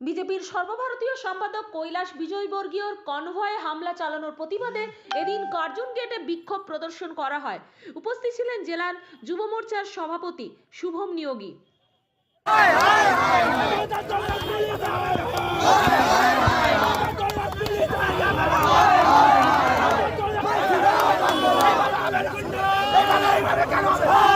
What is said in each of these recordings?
বিজেপির সর্বভারতীয় সম্পাদক কৈলাস বিজয়বর্গীয়র কনভয়ে হামলা চালানোর প্রতিবাদে এদিন কার্জন গেটে বিক্ষোভ প্রদর্শন করা হয় উপস্থিত ছিলেন জেলার যুব মোর্চার সভাপতি শুভম নিয়োগী Come on!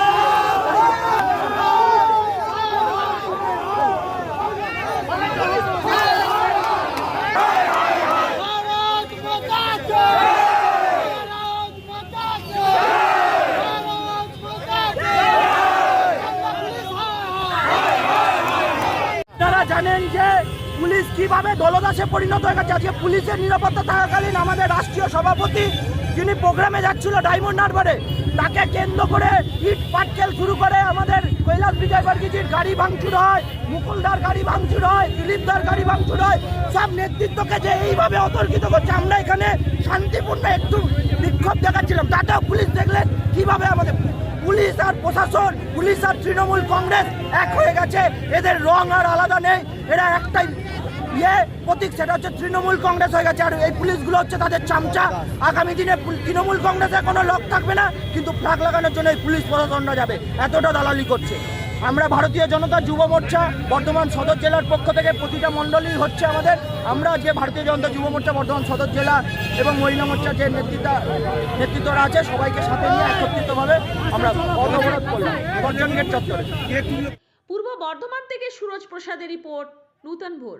আপনারা জানেন যে পুলিশ কীভাবে দলদাসে পরিণত হয়ে গেছে? আজকে পুলিশের নিরাপত্তা থাকাকালীন আমাদের রাষ্ট্রীয় সভাপতি যিনি প্রোগ্রামে যাচ্ছিল ডায়মন্ড হারবারে, তাকে কেন্দ্র করে ইট পাটকেল শুরু করে আমাদের কৈলাস বিজয় বর্গীজির গাড়ি ভাঙচুর হয়, মুকুলদার গাড়ি ভাঙচুর হয়, দিলীপদার গাড়ি ভাঙচুর হয়, সব নেতৃত্বকে যে এইভাবে অতর্কিত করছে, আমরা এখানে শান্তিপূর্ণ একটু বিক্ষোভ দেখাচ্ছিলাম। তাতেও পুলিশ দেখলেন কীভাবে আমাদের পুলিশ আর প্রশাসন, পুলিশ আর তৃণমূল কংগ্রেস এক হয়ে গেছে। এদের রং আর আলাদা নেই। এরা একটাই ইয়ে প্রতীক, সেটা হচ্ছে তৃণমূল কংগ্রেস হয়ে গেছে। আর এই পুলিশগুলো হচ্ছে তাদের চামচা। আগামী দিনে তৃণমূল কংগ্রেসে কোনো লক থাকবে না, কিন্তু ফ্ল্যাগ লাগানোর জন্য এই পুলিশ প্রশাসনরা যাবে। এতটা দালালি করছে। আমরা ভারতীয় জনতা যুব মোর্চা, বর্ধমান সদর জেলার পক্ষ থেকে প্রতিটা মণ্ডলই হচ্ছে আমাদের। আমরা যে ভারতীয় জনতা যুব মোর্চা, বর্ধমান সদর জেলা এবং মহিলা মোর্চার যে নেতৃত্ব নেতৃত্বরা আছে, সবাইকে সাথে নিয়ে একত্রিতভাবে আমরা অবরোধ করলাম। গর্জন গেট চত্বরে। পূর্ব বর্ধমান থেকে সুরজ প্রসাদের রিপোর্ট, নূতন ভোর।